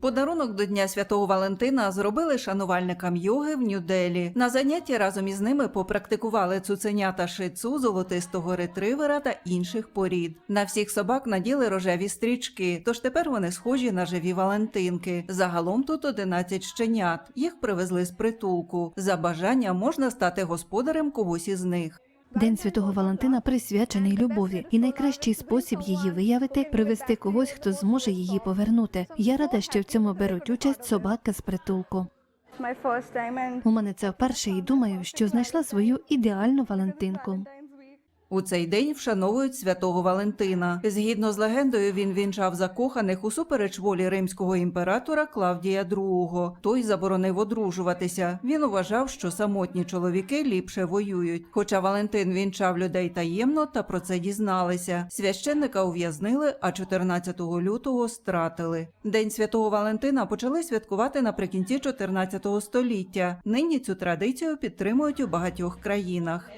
Подарунок до Дня Святого Валентина зробили шанувальникам йоги в Нью-Делі. На занятті разом із ними попрактикували цуценята шицу, золотистого ретривера та інших порід. На всіх собак наділи рожеві стрічки, тож тепер вони схожі на живі Валентинки. Загалом тут 11 щенят. Їх привезли з притулку. За бажанням можна стати господарем когось із них. День святого Валентина присвячений любові, і найкращий спосіб її виявити привести когось, хто зможе її повернути. Я рада, що в цьому беруть участь собаки з притулку. У мене це вперше і думаю, що знайшла свою ідеальну Валентинку. У цей день вшановують святого Валентина. Згідно з легендою, він вінчав закоханих усупереч волі римського імператора Клавдія II. Той заборонив одружуватися. Він вважав, що самотні чоловіки ліпше воюють. Хоча Валентин вінчав людей таємно, та про це дізналися. Священника ув'язнили, а 14 лютого стратили. День святого Валентина почали святкувати наприкінці 14 століття. Нині цю традицію підтримують у багатьох країнах.